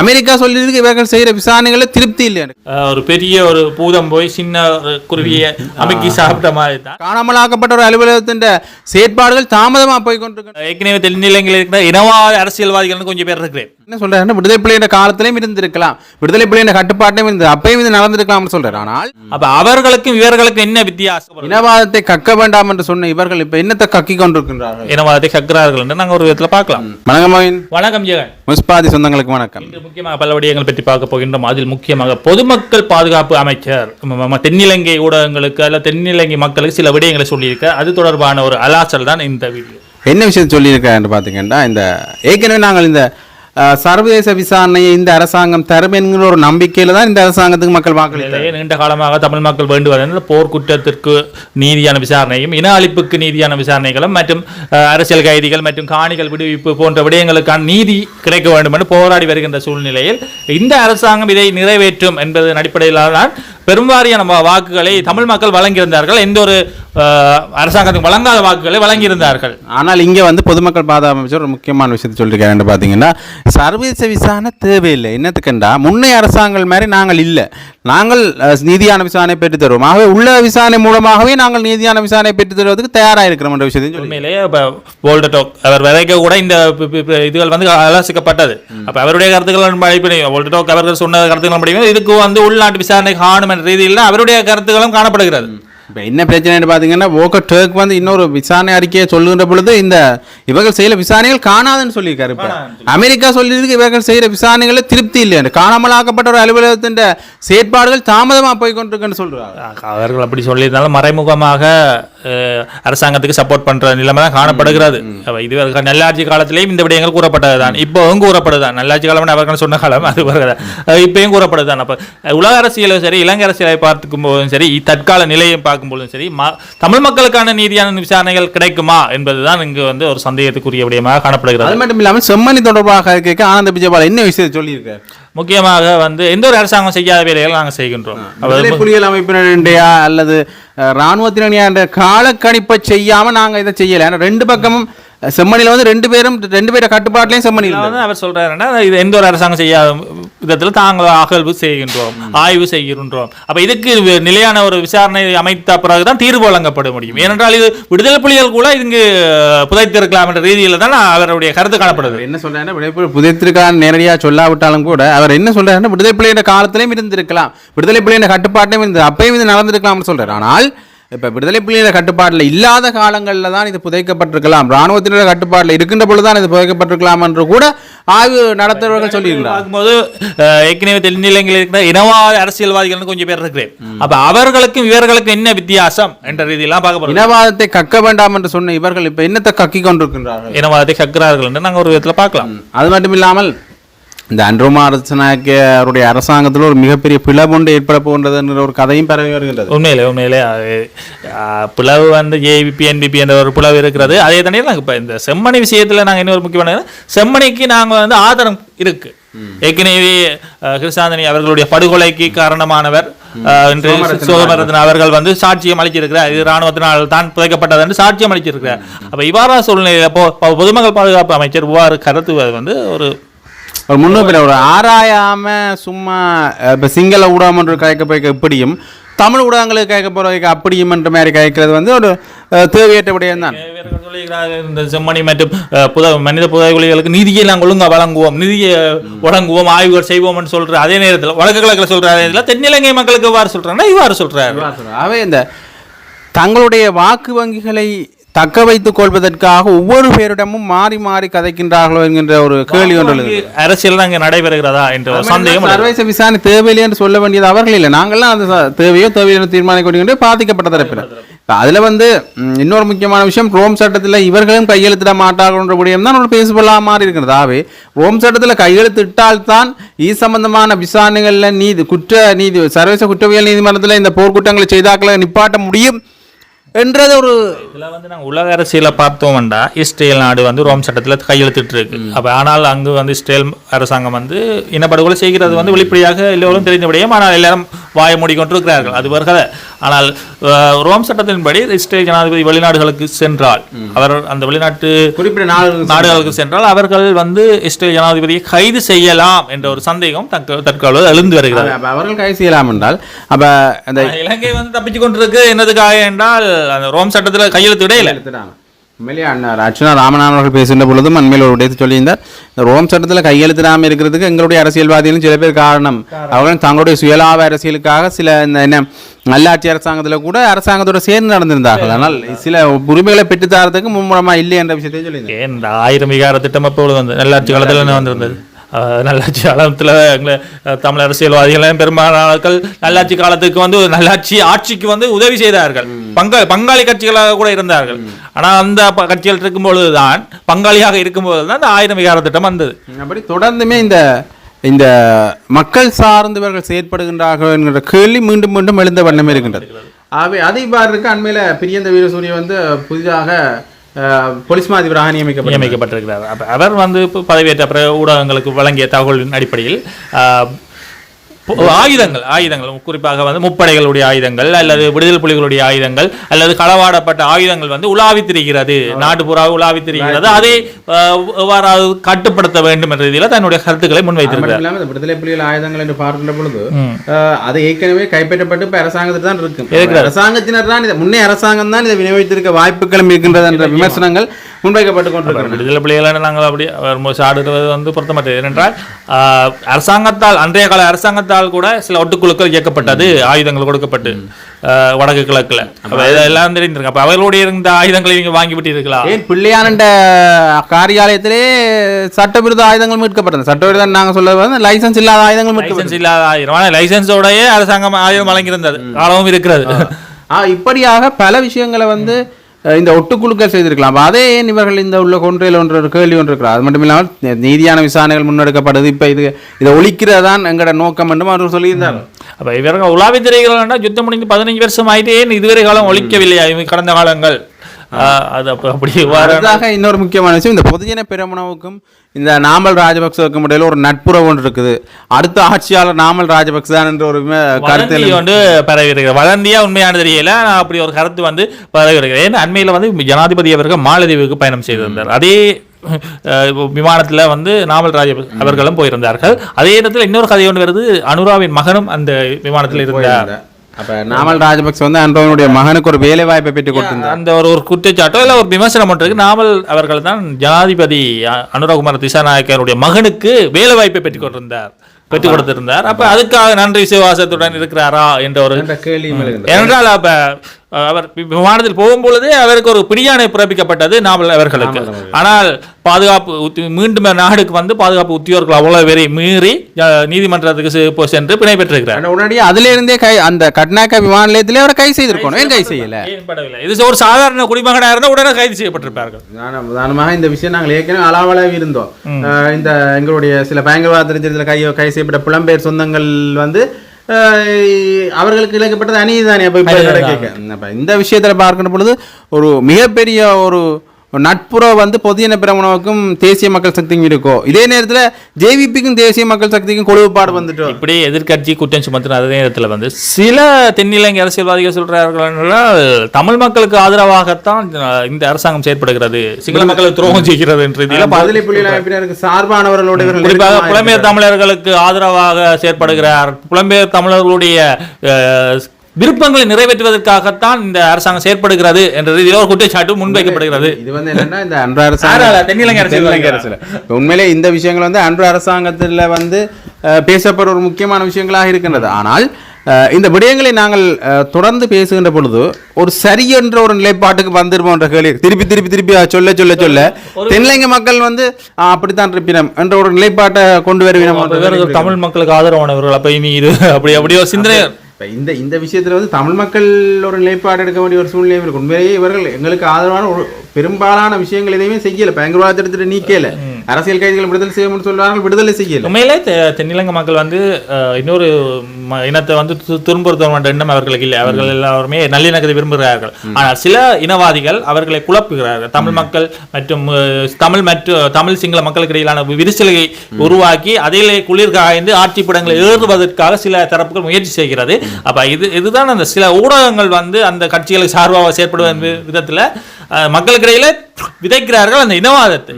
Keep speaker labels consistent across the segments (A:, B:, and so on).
A: America சொல்லியிருக்கு இவர்கள் செய்யற விசாரணைகளை திருப்தி இல்லை
B: ஒரு பெரிய ஒரு பூதம் போய் சின்ன ஒரு குருவியை அமைக்கி சாப்பிட்ட மாதிரி தான்.
A: காணாமலாக்கப்பட்ட ஒரு அலுவலகத்தின் செயற்பாடுகள் தாமதமா போய் கொண்டிருக்க
B: ஏற்கனவே தென்னிலங்கையில் இருக்கிற இனவாத அரசியல்வாதிகள்னு கொஞ்சம் பேர் இருக்கிறேன்.
A: என்ன சொல்றாருன்னா விடுதலை பிள்ளைன்ற காலத்திலையும் இருந்திருக்கலாம். விடுதலை பிள்ளைன்ற கட்டுப்பாட்டையும் இருந்து அப்பயும் இது நடந்திருக்கலாம்னு சொல்றாரு. ஆனால்
B: அப்ப அவர்களுக்கும் இவர்களுக்கும் என்ன வித்தியாசம்?
A: இனவாதத்தை கக்க வேண்டாம் என்று சொன்ன இவர்கள் இப்ப என்னத்தை கக்கி கொண்டிருக்கின்றார்கள்?
B: இனவாதத்தை கற்கிறார்கள் என்று நாங்கள் ஒரு விதத்தில் பார்க்கலாம்.
A: வணக்கம்.
B: வணக்கம் ஜெகன்.
A: முஸ்பாதி சொந்தங்களுக்கு வணக்கம்.
B: இன்று முக்கியமாக பல விடயங்கள் பற்றி பார்க்க போகின்றோம். அதில் முக்கியமாக பொதுமக்கள் பாதுகாப்பு அமைச்சர் தென்னிலங்கை ஊடகங்களுக்கு அல்ல தென்னிலங்கை மக்களுக்கு சில விடயங்களை சொல்லியிருக்க அது தொடர்பான ஒரு அலாச்சல் தான் இந்த வீடியோ.
A: என்ன விஷயம் சொல்லியிருக்காருன்னு பார்த்தீங்கன்னா இந்த ஏற்கனவே நாங்கள் இந்த சர்வதேச விசாரணையை இந்த அரசாங்கம் தரும் என்கிற ஒரு நம்பிக்கையில தான் இந்த அரசாங்கத்துக்கு மக்கள் வாக்களித்தார்
B: நீண்ட காலமாக தமிழ் மக்கள் வேண்டு வருகின்ற போர்க்குற்றத்திற்கு நீதியான விசாரணையும் இன அழிப்புக்கு நீதியான விசாரணைகளும் மற்றும் அரசியல் கைதிகள் மற்றும் காணிகள் விடுவிப்பு போன்ற விடயங்களுக்கான நீதி கிடைக்க வேண்டும் என்று போராடி வருகின்ற சூழ்நிலையில் இந்த அரசாங்கம் இதை நிறைவேற்றும் என்பதன் அடிப்படையிலான வா- வாக்குகளை தமிழ் மக்கள் வழங்கியிருந்தார்கள். எந்த ஒரு அரசாங்கத்துக்கு வழங்காத வாக்குகளை வழங்கியிருந்தார்கள்.
A: ஆனால் இங்கே வந்து பொதுமக்கள் பாதுகாப்பு அமைச்சர் ஒரு முக்கியமான விஷயத்தை சொல்லியிருக்காருன்னு பார்த்தீங்கன்னா சர்வதேச விசாரணை தேவையில்லை. என்னத்துக்குண்டா? முன்னைய அரசாங்கம் மாதிரி நாங்கள் இல்லை. நாங்கள் நீதியான விசாரணை பெற்று தருவோம். ஆகவே உள்ள விசாரணை மூலமாகவே நாங்கள் நீதியான விசாரணை பெற்று தருவதற்கு தயாராக இருக்கிறோம் என்ற விஷயத்தையும்
B: உண்மையிலேயே இப்போ வோல்டோக் அவர் வரைக்க கூட இந்த இதுகள் வந்து ஆலோசிக்கப்பட்டது. அப்ப அவருடைய கருத்துக்கள் அடிப்படையில் வோல்டோக் அவர்கள் சொன்ன கருத்துக்கள் அடிப்படையில் இதுக்கு வந்து உள்நாட்டு விசாரணை காணும் ரீதியில் அவருடைய கருத்துக்களும் காணப்படுகிறது.
A: இப்போ என்ன பிரச்சனைன்னு பார்த்தீங்கன்னா ஓக்க டர்க் வந்து இன்னொரு விசாரணை அறிக்கையை சொல்லுகின்ற பொழுது இந்த இவர்கள் செய்யற விசாரணைகள் காணாதுன்னு சொல்லியிருக்காரு இப்போ. அமெரிக்கா சொல்லியிருக்கு இவர்கள் செய்யற விசாரணைகளை திருப்தி இல்லை காணாமலாக்கப்பட்ட ஒரு அலுவலகத்தின் செயற்பாடுகள் தாமதமா போய் கொண்டிருக்குன்னு சொல்றாங்க
B: அவர்கள் அப்படி சொல்லியிருந்தாலும் மறைமுகமாக அரசாங்கத்துக்கு சப்போர்ட் பண்ற நிலைமை தான் காணப்படுகிறது. அப்ப இது நல்லாட்சி காலத்திலேயும் இந்த விடயங்கள் கூறப்பட்டது தான் இப்போவும் கூறப்படுதான் நல்லாட்சி காலம் அவர்கள் சொன்ன காலம் அது இப்பயும் கூறப்படுதான் அப்ப அஹ், உலக அரசியலும் சரி இலங்கை அரசியலை பார்க்கும் போதும் சரி தற்கால நிலையை பார்க்கும்போதும் சரி தமிழ் மக்களுக்கான நீதியான விசாரணைகள் கிடைக்குமா என்பதுதான் இங்கு வந்து ஒரு சந்தேகத்துக்குரிய விடயமாக காணப்படுகிறது.
A: அது மட்டும் இல்லாமல் செம்மணி தொடர்பாக கேட்க ஆனந்த விஜயபால் என்ன விஷயத்தை சொல்லியிருக்காரு?
B: முக்கியமாக வந்து எந்த ஒரு அரசாங்கம் செய்யாத வேலைகளை நாங்கள் செய்கின்றோம்.
A: புலிகள் அமைப்பினருடையா அல்லது இராணுவத்தினரையா என்ற காலக்கணிப்பை செய்யாம நாங்க இதை செய்யல. ரெண்டு பக்கமும் செம்மணியில வந்து ரெண்டு பேரும் ரெண்டு பேர கட்டுப்பாட்டிலையும் செம்மணி இல்லை
B: வந்து அவர் சொல்றாருன்னா இது எந்த ஒரு அரசாங்கம் செய்யாத விதத்தில் தாங்கள் அகழ்வு செய்கின்றோம் ஆய்வு செய்கின்றோம். அப்ப இதுக்கு நிலையான ஒரு விசாரணை அமைத்த பிறகுதான் தீர்வு வழங்கப்பட முடியும். ஏனென்றால் இது விடுதலை புலிகள் கூட இங்கு புதைத்திருக்கலாம் என்ற ரீதியில் தான் அவருடைய கருத்து காணப்படுது.
A: என்ன சொல்றாருன்னா விடுதலை புதைத்திருக்கான்னு நேரடியாக சொல்லாவிட்டாலும் கூட அவர் என்ன சொல்றாருன்னா விடுதலை புலிகிற காலத்திலையும் இருந்திருக்கலாம். விடுதலை புலிகிற கட்டுப்பாட்டையும் இருந்து அப்பயும் இது நடந்திருக்கலாம்னு சொல்றாரு. ஆனால் இப்ப விடுதலை புலிகிற கட்டுப்பாட்டில் இல்லாத காலங்களில் தான் இது புதைக்கப்பட்டிருக்கலாம். இராணுவத்தினர் கட்டுப்பாட்டில் இருக்கின்ற பொழுது தான் இது புதைக்கப்பட்டிருக்கலாம் என்று கூட ஆய்வு நடத்துறவர்கள் சொல்லியிருக்கிறார்.
B: அஹ், ஏற்கனவே தென்னிலங்கையில் இருக்கிற இனவாத அரசியல்வாதிகள்னு கொஞ்சம் பேர் இருக்கிறேன். அப்ப அவர்களுக்கும் இவர்களுக்கும் என்ன வித்தியாசம் என்ற ரீதியெல்லாம் பார்க்க போறோம்.
A: இனவாதத்தை கக்க வேண்டாம் என்று சொன்ன இவர்கள் இப்ப என்னத்தை கக்கி கொண்டிருக்கின்றார்கள்?
B: இனவாதத்தை கற்கிறார்கள் என்று நாங்கள் ஒரு விதத்தில் பார்க்கலாம்.
A: அது மட்டும் இல்லாமல் இந்த அன்ரோமா அரசனாக்கு அவருடைய அரசாங்கத்தில் ஒரு மிகப்பெரிய பிளவு ஒன்று ஏற்பட போகின்றதுன்ற ஒரு கதையும் பரவி வருகின்றது.
B: உண்மையிலே உண்மையிலே பிளவு வந்து ஏபிபி என்பிபி என்ற ஒரு பிளவு இருக்கிறது. அதே தனியாக நாங்கள் இப்போ இந்த செம்மணி விஷயத்தில் நாங்கள் இன்னொரு முக்கியமான செம்மணிக்கு நாங்கள் வந்து ஆதாரம் இருக்கு. ஏற்கனவே கிருஷ்ணாந்தனி அவர்களுடைய படுகொலைக்கு காரணமானவர் சோமரத்ன அவர்கள் வந்து சாட்சியம் அளிச்சிருக்கிறார். இது இராணுவத்தினால் தான் புதைக்கப்பட்டது என்று சாட்சியம் அளிச்சிருக்கிறார். அப்ப இவ்வாறான சூழ்நிலையில் பொதுமக்கள் பாதுகாப்பு அமைச்சர் இவ்வாறு கருத்துவது வந்து ஒரு
A: ஒரு முன்னோக்கில் ஒரு ஆராயாம சும்மா இப்ப சிங்கள ஊடகம் ஒன்று கயக்க போய்க்க இப்படியும் தமிழ் ஊடகங்களுக்கு கயக்க போறவைக்கு அப்படியும் என்ற மாதிரி கயக்கிறது வந்து ஒரு தேவையற்ற விடயம் தான்.
B: இந்த செம்மணி மற்றும் புத மனித புதைகுலிகளுக்கு நிதியை நாங்கள் ஒழுங்கா வழங்குவோம் நிதியை வழங்குவோம் ஆய்வுகள் செய்வோம்னு சொல்ற அதே நேரத்தில் வடக்கு கிழக்கில் சொல்ற அதே நேரத்தில் தென்னிலங்கை மக்களுக்கு இவ்வாறு சொல்றாங்கன்னா இவ்வாறு சொல்றாரு.
A: அவை இந்த தங்களுடைய வாக்கு வங்கிகளை தக்க வைத்துக் கொள்வதற்காக ஒவ்வொரு பேரிடமும் மாறி மாறி கதைக்கின்றார்களோ என்கின்ற ஒரு கேள்வி ஒன்று.
B: அரசியல் அங்கே நடைபெறுகிறதா என்ற சந்தேகம்.
A: சர்வதேச விசாரணை தேவையில்லை என்று சொல்ல வேண்டியது அவர்கள் இல்லை நாங்கள்லாம் அது தேவையோ தேவையில்லை தீர்மானிக்க பாதிக்கப்பட்ட தரப்பினர் அதுல வந்து இன்னொரு முக்கியமான விஷயம் ரோம் சட்டத்துல இவர்களும் கையெழுத்திட மாட்டார்கள் என்ற விடயம் தான் ஒரு பேசுபொருளாக மாறி இருக்கிறது ஆகவே ரோம் சட்டத்துல கையெழுத்திட்டால்தான் இது சம்பந்தமான விசாரணைகள்ல நீதி குற்ற நீதி சர்வதேச குற்றவியல் நீதிமன்றத்துல இந்த போர்க்குற்றங்களை செய்தாக்களை நிப்பாட்ட முடியும் என்றது ஒரு
B: இதுல வந்து நாங்கள் உலக அரசியலை பார்த்தோம்டா இஸ்ரேல் நாடு வந்து ரோம் சட்டத்தில் கையெழுத்திட்டு இருக்கு அப்ப ஆனால் அங்கு வந்து இஸ்ரேல் அரசாங்கம் வந்து இனப்படுகொலை செய்கிறது வந்து வெளிப்படையாக எல்லோரும் தெரிந்த விடயம் ஆனால் எல்லாரும் வாய மூடிக்கொண்டிருக்கிறார்கள். அது வருகிற ஆனால் ரோம் சட்டத்தின்படி இஸ்ரேல் ஜனாதிபதி வெளிநாடுகளுக்கு சென்றால் அவர் அந்த வெளிநாட்டு
A: குறிப்பிட்ட
B: நாடுகளுக்கு சென்றால் அவர்கள் வந்து இஸ்ரேல் ஜனாதிபதியை கைது செய்யலாம் என்ற ஒரு சந்தேகம் தற்கால எழுந்து வருகிறது.
A: அவர்கள் கைது செய்யலாம் என்றால் அப்ப அந்த
B: இலங்கை வந்து தப்பிச்சு கொண்டிருக்கு என்னதுக்காக என்றால் அந்த ரோம் சட்டத்துல கையெழுத்து இடையில
A: எடுத்துட்டாங்க உண்மையிலேயே அண்ணா அர்ச்சனா ராமநாதன் அவர்கள் பேசுகின்ற பொழுதும் அண்மையில் ஒரு விடயத்தை சொல்லியிருந்தார் இந்த ரோம் சட்டத்தில் கையெழுத்திடாமல் இருக்கிறதுக்கு எங்களுடைய அரசியல்வாதிகளும் சில பேர் காரணம். அவர்கள் தங்களுடைய சுயலாப அரசியலுக்காக சில இந்த என்ன நல்லாட்சி அரசாங்கத்தில் கூட அரசாங்கத்தோட சேர்ந்து நடந்திருந்தார்கள். ஆனால் சில உரிமைகளை பெற்றுத்தரத்துக்கு மும்முரமாக இல்லை என்ற விஷயத்தை சொல்லியிருந்தார்
B: ஏன் இந்த ஆயிரம் விகார திட்டம் எப்பொழுது வந்து நல்லாட்சி காலத்தில் வந்திருந்தது? நல்லாட்சி காலத்தில் எங்களை தமிழ் அரசியல்வாதிகள் பெரும்பாலானவர்கள் நல்லாட்சி காலத்துக்கு வந்து நல்லாட்சி ஆட்சிக்கு வந்து உதவி செய்தார்கள். பங்கா பங்காளி கட்சிகளாக கூட இருந்தார்கள். ஆனால் அந்த கட்சிகள் இருக்கும்பொழுது தான் பங்காளியாக இருக்கும்போது தான் இந்த ஆயிரம் விகார திட்டம் வந்தது.
A: அப்படி தொடர்ந்துமே இந்த இந்த மக்கள் சார்ந்தவர்கள் செயற்படுகின்றார்கள் என்கிற கேள்வி மீண்டும் மீண்டும் எழுந்த வண்ணமே இருக்கின்றது. ஆகவே அதை இருக்க. அண்மையில் பிரியந்த வீரசூரிய வந்து புதிதாக போலீஸ் மாதிபராக நியமிக்கப்பட்டார்
B: நியமிக்கப்பட்டிருக்கிறார். அவர் வந்து இப்போ பதவியேற்ற பிறகு ஊடகங்களுக்கு வழங்கிய தகவலின் அடிப்படையில் ஆயுதங்கள் ஆயுதங்கள். குறிப்பாக வந்து முப்படைகளுடைய ஆயுதங்கள் அல்லது விடுதலை புலிகளுடைய ஆயுதங்கள் அல்லது களவாடப்பட்ட ஆயுதங்கள் வந்து உலாவி திரிகிறது நாடு புறா உலாவி திரிகிறது அதை எவ்வாறாவது கட்டுப்படுத்த வேண்டும் என்ற ரீதியில் தன்னுடைய கருத்துக்களை முன்வைத்திருக்கிறார்.
A: விடுதலை புலிகள் ஆயுதங்கள் என்று பார்க்கின்ற பொழுது அது ஏற்கனவே கைப்பற்றப்பட்டு இப்போ அரசாங்கத்தில் தான் இருக்கும் அரசாங்கத்தினர் தான் இதை முன்னே அரசாங்கம் தான் இதை விநியோகித்திருக்க வாய்ப்புகளும் இருக்கின்றது என்ற விமர்சனங்கள் முன்வைக்கப்பட்டு கொண்டிருக்கின்றன.
B: விடுதலை புலிகளை நாங்கள் அப்படி சாடுறது வந்து பொருத்தமற்றது. ஏனென்றால் அரசாங்கத்தால் அன்றைய கால அரசாங்கத்தால் கூட சில ஒட்டுக்குழுக்கள் இயக்கப்பட்டது ஆயுதங்கள் கொடுக்கப்பட்டு வடக்கு கிழக்குல. இதெல்லாம் தெரிஞ்சிருக்கு அப்ப அவர்களுடைய இருந்த ஆயுதங்களை நீங்க வாங்கி விட்டீர்களா
A: ஏன் பிள்ளையானண்ட காரியாலயத்திலே சட்டவிரோத ஆயுதங்கள் மீட்கப்பட்டது சட்டவிரோதம் நாங்க சொல்றது வந்து லைசன்ஸ் இல்லாத ஆயுதங்கள்
B: லைசன்ஸ் இல்லாத ஆயுதம். ஆனால் லைசன்ஸோடயே அரசாங்கம் ஆயுதம் வழங்கியிருந்தது. காலமும் இருக்கிறது.
A: இப்படியாக பல விஷயங்களை வந்து இந்த ஒட்டுக்குழுக்கள் செய்திருக்கலாம். அதே ஏன் இவர்கள் இந்த உள்ள கொன்றையில் ஒன்று ஒரு கேள்வி ஒன்று இருக்கிறார்? அது மட்டும் இல்லாமல் நீதியான விசாரணைகள் முன்னெடுக்கப்படுது. இப்போ இது இதை ஒழிக்கிறதான் எங்களோட நோக்கம் என்றும் அவர் சொல்லியிருந்தார்
B: அப்போ இவர்கள் உலாவி திரைகள் யுத்தம் முடிந்து பதினஞ்சு வருஷம் ஆயிட்டே ஏன் இதுவரை காலம் ஒழிக்கவில்லையா? கடந்த காலங்கள். அது அப்ப அப்படி
A: அடுத்ததாக இன்னொரு முக்கியமான விஷயம் இந்த பொதுஜன பெரமுனவுக்கும் இந்த நாமல் ராஜபக்சவுக்கும் இடையில ஒரு நட்புறவு ஒன்று இருக்குது. அடுத்த ஆட்சியாளர் நாமல் ராஜபக்ச தான் என்ற ஒரு கருத்து
B: வந்து பரவி இருக்கிறது. வதந்தியா உண்மையான தெரியல அப்படி ஒரு கருத்து வந்து பரவி இருக்கிறது. ஏன்னா அண்மையில வந்து ஜனாதிபதி அவர்கள் மாலதீவுக்கு பயணம் செய்திருந்தார். அதே விமானத்துல வந்து நாமல் ராஜ அவர்களும் போயிருந்தார்கள். அதே இடத்துல இன்னொரு கதை ஒன்று வருது. அனுராவின் மகனும் அந்த விமானத்தில் இருந்தார்.
A: அப்ப நாமல் ராஜபக்ச வந்து அன்றவனுடைய மகனுக்கு ஒரு வேலை வாய்ப்பை பெற்று கொடுத்திருந்தார்.
B: அந்த ஒரு ஒரு குற்றச்சாட்டோ இல்லை ஒரு விமர்சனம் ஒன்றுக்கு நாமல் அவர்கள் தான் ஜனாதிபதி அனுரகுமார திசாநாயக்கருடைய மகனுக்கு வேலை வாய்ப்பை பெற்றுக் கொண்டிருந்தார் பெற்றுக் கொடுத்திருந்தார். அப்ப அதுக்காக நன்றி விசுவாசத்துடன் இருக்கிறாரா என்ற ஒரு
A: என்ற கேள்வியும் எழுகின்றது.
B: ஏனென்றால் அப்ப அவர் விமானத்தில் போகும்பொழுதே அவருக்கு ஒரு பிடியாணை பிறப்பிக்கப்பட்டது நாமல் அவர்களுக்கு. ஆனால் பாதுகாப்பு மீண்டும் நாடுக்கு வந்து பாதுகாப்பு உத்தியோகர்கள் அவ்வளவு பேரை மீறி நீதிமன்றத்துக்கு சென்று பிணை பெற்றிருக்கிறார்.
A: உடனடியாக அதுல இருந்தே கை அந்த கட்னாக்கா விமான நிலையத்திலே அவரை கை செய்திருக்கணும். ஏன் கை செய்யல?
B: இது ஒரு சாதாரண குடிமகனாக இருந்தால் உடனே கைது செய்யப்பட்டிருப்பார்கள்.
A: உதாரண- உதாரணமாக இந்த விஷயம் நாங்கள் ஏற்கனவே அளவளவு இருந்தோம். இந்த எங்களுடைய சில பயங்கரவாத கை கை செய்யப்பட்ட புலம்பெயர் சொந்தங்கள் வந்து அவர்களுக்கு இழைக்கப்பட்டது இப்ப கேட்க அப்ப இந்த விஷயத்துல பார்க்கின்ற பொழுது ஒரு மிகப்பெரிய ஒரு நட்புறவு வந்து பொதுஜன பிரமுனவுக்கும் தேசிய மக்கள் சக்திக்கும் இருக்கோ? இதே நேரத்துல ஜேவிபிக்கும் தேசிய மக்கள் சக்திக்கும் கொழுவுப்பாடு வந்துட்டோம்
B: இப்படி எதிர்க்கட்சி குற்றம் சுமத்தின அதே நேரத்தில் வந்து சில தென்னிலங்கை அரசியல்வாதிகள் சொல்றார்கள் என்றால் தமிழ் மக்களுக்கு ஆதரவாகத்தான் இந்த அரசாங்கம் செயற்படுகிறது. சிங்கள மக்களுக்கு துரோகம் செய்கிறது என்ற ரீதியில்
A: பதிலை புலிகள் அமைப்பினருக்கு சார்பானவர்களோட இவர்கள்
B: குறிப்பாக புலம்பெயர் தமிழர்களுக்கு ஆதரவாக செயற்படுகிறார். புலம்பெயர் தமிழர்களுடைய விருப்பங்களை நிறைவேற்றுவதற்காகத்தான் இந்த அரசாங்கம் செயற்படுகிறது என்ற ரீதியில் ஒரு குற்றச்சாட்டு முன்வைக்கப்படுகிறது.
A: இது வந்து என்னன்னா இந்த அன்று? அரசாங்கம் உண்மையிலே இந்த விஷயங்கள் வந்து அன்று அரசாங்கத்துல வந்து பேசப்படுற ஒரு முக்கியமான விஷயங்களாக இருக்கின்றது. ஆனால் இந்த விடயங்களை நாங்கள் தொடர்ந்து பேசுகின்ற பொழுது ஒரு சரி என்ற ஒரு நிலைப்பாட்டுக்கு வந்துருமோன்ற கேள்வி. திருப்பி திருப்பி திருப்பி சொல்ல சொல்ல சொல்ல தென்னிலங்கை மக்கள் வந்து அப்படித்தான் இருப்பினம் என்ற ஒரு நிலைப்பாட்டை கொண்டு வருவினம்
B: தமிழ் மக்களுக்கு ஆதரவானவர்கள் அப்ப இனி இது அப்படி அப்படி ஒரு சிந்தனை
A: இப்போ இந்த இந்த விஷயத்தில் வந்து தமிழ் மக்கள் ஒரு நிலைப்பாடு எடுக்க வேண்டிய ஒரு சூழ்நிலை இருக்கு உண்மையிலேயே இவர்கள் எங்களுக்கு ஆதரவான ஒரு பெரும்பாலான விஷயங்கள் எதையுமே செய்யலை. பயங்கரவாதத்தை எடுத்துகிட்டு நீக்கல. அரசியல் கைதிகள் விடுதலை செய்யணும்னு சொல்றார்கள் விடுதலை செய்யல.
B: உண்மையிலே தென்னிலங்கை மக்கள் வந்து இன்னொரு இனத்தை வந்து து- துன்புறுத்த வேண்டிய எண்ணம் அவர்களுக்கு இல்லை. அவர்கள் எல்லாருமே நல்லிணக்கத்தை விரும்புகிறார்கள். ஆனால் சில இனவாதிகள் அவர்களை குழப்புகிறார்கள். தமிழ் மக்கள் மற்றும் தமிழ் மற்றும் தமிழ் சிங்கள மக்களுக்கு இடையிலான விரிசலை உருவாக்கி அதிலே குளிர் காய்ந்து ஆட்சி படங்களை ஏறுவதற்காக சில தரப்புகள் முயற்சி செய்கிறது. அப்ப இது இதுதான் அந்த சில ஊடகங்கள் வந்து அந்த கட்சிகளுக்கு சார்பாக செயற்படுவதன் வி- விதத்துல அஹ், மக்களுக்கு இடையில விதைக்கிறார்கள் அந்த இனவாதத்தை.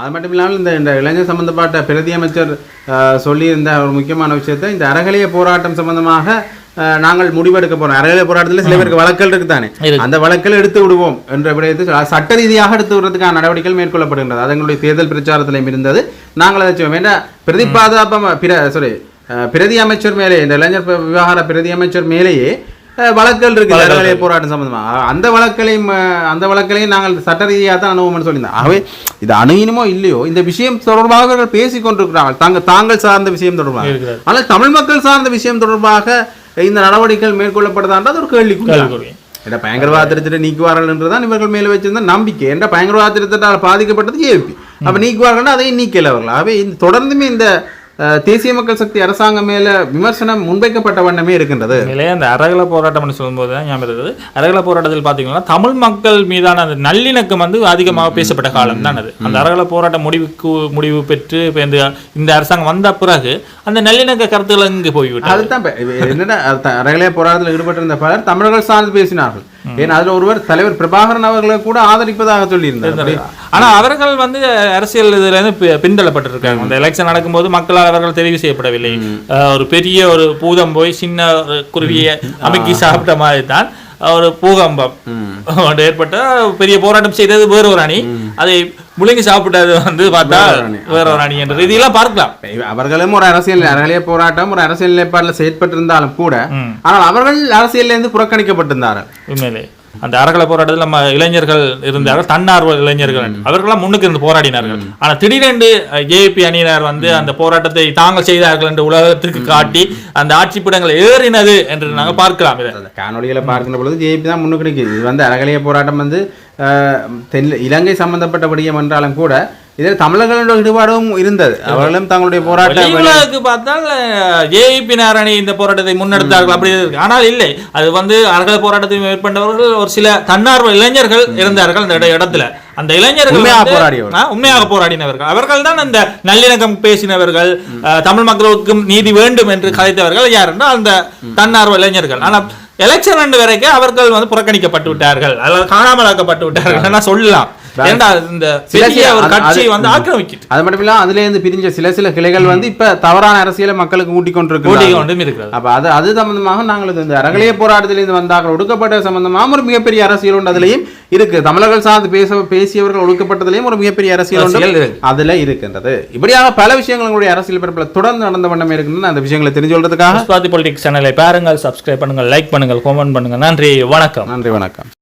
A: அது மட்டும் இல்லாமல் இந்த இந்த இளைஞர் சம்பந்தப்பட்ட பிரதி அமைச்சர் சொல்லியிருந்த ஒரு முக்கியமான விஷயத்தை இந்த அறகலைய போராட்டம் சம்பந்தமாக நாங்கள் முடிவெடுக்க போறோம். அறகலைய போராட்டத்தில் சில பேருக்கு வழக்கல் இருக்குதானே?
B: இருக்கு.
A: அந்த வழக்கல் எடுத்து விடுவோம் என்ற விடயத்தை சட்ட ரீதியாக எடுத்து விடுறதுக்கான நடவடிக்கைகள் மேற்கொள்ளப்படுகின்றது. அது எங்களுடைய தேர்தல் பிரச்சாரத்திலும் இருந்தது. நாங்கள் அதை செய்வோம். ஏன்னா பிரதி பாதுகாப்பு பிர சாரி பிரதி அமைச்சர் மேலே இந்த இளைஞர் விவகார பிரதி அமைச்சர் மேலேயே வழக்கல் இருக்கு. அறகலைய போராட்டம் சம்பந்தமா. அந்த வழக்களையும் அஹ், அந்த வழக்களையும் நாங்கள் சட்ட ரீதியாக தான் அணுகுவோம்னு சொல்லியிருந்தோம் ஆகவே இது அணுகினுமோ இல்லையோ இந்த விஷயம் தொடர்பாக அவர்கள் பேசிக் கொண்டிருக்கிறார்கள். தாங்கள் தாங்கள் சார்ந்த விஷயம் தொடர்பாக. ஆனால் தமிழ் மக்கள் சார்ந்த விஷயம் தொடர்பாக இந்த நடவடிக்கைகள் மேற்கொள்ளப்படுதான்றது ஒரு கேள்விக்குறி. என்ற பயங்கரவாத திருத்தத்தை நீக்குவார்கள் என்றுதான் இவர்கள் மேல் வச்சிருந்த நம்பிக்கை. என்ற பயங்கரவாத திருத்தத்தால் பாதிக்கப்பட்டது ஏபி அப்ப நீக்குவார்கள் அதை நீக்கல அவர்கள். ஆகவே இந்த தொடர்ந்துமே இந்த தேசிய மக்கள் சக்தி அரசாங்கம் மேல விமர்சனம் முன்வைக்கப்பட்ட வண்ணமே இருக்கின்றது.
B: உண்மையிலே அந்த அரகல போராட்டம்னு சொல்லும்போது தான் ஞாபகம் இருக்குது. அரகல போராட்டத்தில் பார்த்தீங்கன்னா தமிழ் மக்கள் மீதான அந்த நல்லிணக்கம் வந்து அதிகமாக பேசப்பட்ட காலம் தான் அது. அந்த அரகல போராட்டம் முடிவுக்கு முடிவு பெற்று இப்போ இந்த இந்த அரசாங்கம் வந்த பிறகு அந்த நல்லிணக்க கருத்துக்கள் இங்கு போய்விட்டது.
A: அதுதான் என்னன்னா அறகலைய போராட்டத்தில் ஈடுபட்டிருந்த பலர் தமிழர்கள் சார்ந்து பேசினார்கள். ஏன் அதுல ஒருவர் தலைவர் பிரபாகரன் அவர்களை கூட ஆதரிப்பதாக சொல்லியிருந்தார்.
B: ஆனா அவர்கள் வந்து அரசியல் இதுல இருந்து பி- பின்தள்ளப்பட்டிருக்காங்க அந்த எலெக்ஷன் நடக்கும்போது மக்களால் அவர்கள் தெரிவு செய்யப்படவில்லை. ஒரு பெரிய ஒரு பூதம் போய் சின்ன ஒரு குருவியை அமைக்கி சாப்பிட்ட மாதிரி தான் ஒரு பூகம்பம். ஏற்பட்ட பெரிய போராட்டம் செய்தது வேற ஒரு அணி அதை முழுங்கி சாப்பிட்டது வந்து பார்த்தா
A: வேற ஒரு அணி.
B: ரீதியெல்லாம் பார்க்கலாம்
A: அவர்களும் ஒரு அரசியல் அறகலைய போராட்டம் ஒரு அரசியல் நிலைப்பாட்டில் செயற்பட்டிருந்தாலும் கூட. ஆனால் அவர்கள் அரசியல்ல இருந்து புறக்கணிக்கப்பட்டிருந்தார்கள்
B: உண்மையிலே அந்த அரகல போராட்டத்தில் நம்ம இளைஞர்கள் இருந்தார்கள் தன்னார்வ இளைஞர்கள். அவர்களாம் முன்னுக்கு இருந்து போராடினார்கள். ஆனா திடீரென்று ஏபி அணியினர் வந்து அந்த போராட்டத்தை தாங்கள் செய்தார்கள் என்று உலகத்திற்கு காட்டி அந்த ஆட்சிப்பிடங்களை ஏறினது என்று நாங்கள் பார்க்கலாம். இதை
A: அந்த காணொளிகளை பார்க்கின்ற பொழுது ஜேபி தான் முன்னுக்கு நிற்குது. இது வந்து அறகலைய போராட்டம் வந்து தென் இலங்கை சம்பந்தப்பட்ட விடயம் என்றாலும் கூட இதில் தமிழர்களோட ஈடுபாடும் இருந்தது. அவர்களும் தங்களுடைய போராட்டம்
B: பார்த்தால் ஏபி நாரணி இந்த போராட்டத்தை முன்னெடுத்தார்கள் அப்படி இருக்கு. ஆனால் இல்லை. அது வந்து அரகல போராட்டத்தை மேற்கொண்டவர்கள் ஒரு சில தன்னார்வ இளைஞர்கள் இருந்தார்கள் அந்த இட- இடத்துல. அந்த இளைஞர்கள்
A: உண்மையாக
B: போராடினவர்கள். அவர்கள் தான் அந்த நல்லிணக்கம் பேசினவர்கள் தமிழ் மக்களுக்கும் நீதி வேண்டும் என்று கதைத்தவர்கள் யார் என்றால் அந்த தன்னார்வ இளைஞர்கள். ஆனால் எலெக்ஷன் ரெண்டு வரைக்கும் அவர்கள் வந்து புறக்கணிக்கப்பட்டு விட்டார்கள். அல்லது காணாமலாக்கப்பட்டு விட்டார்கள். சொல்லலாம். ஏண்டா இந்த
A: சில
B: பெரிய
A: சில-
B: ஒரு
A: அது-
B: கட்சியை
A: அது-
B: வந்து ஆக்கிரமிக்கிட்டு
A: அது மட்டும் இல்லாம அதுல இருந்து பிரிஞ்ச சில சில கிளைகள் வந்து இப்ப தவறான அரசியலை மக்களுக்கு ஊட்டி
B: இருக்கிறது.
A: அப்ப அது அது சம்பந்தமாக நாங்கள் இந்த அறகலைய போராட்டத்திலிருந்து வந்தார்கள். ஒடுக்கப்பட்ட சம்பந்தமாக ஒரு மிகப்பெரிய அரசியல் உண்டு. அதுலயும் இருக்கு. தமிழர்கள் சார்ந்து பேச பேசியவர்கள் ஒடுக்கப்பட்டதுலயும் ஒரு மிகப்பெரிய அரசியல் உண்டு. அதுல இருக்கின்றது. இப்படியாக பல விஷயங்கள் உங்களுடைய அரசியல் பரப்பில் தொடர்ந்து நடந்த வண்ணமே இருக்கின்றன. அந்த விஷயங்களை தெரிஞ்சு கொள்றதுக்காக
B: புஷ்பாதி பொலிட்டிக்ஸ் சேனலை பாருங்கள் சப்ஸ்கிரைப் பண்ணுங்கள் லைக் பண்ணுங்கள் கமெண்ட் பண்ணுங்கள். நன்றி வணக்கம்.
A: நன்றி வணக்கம்.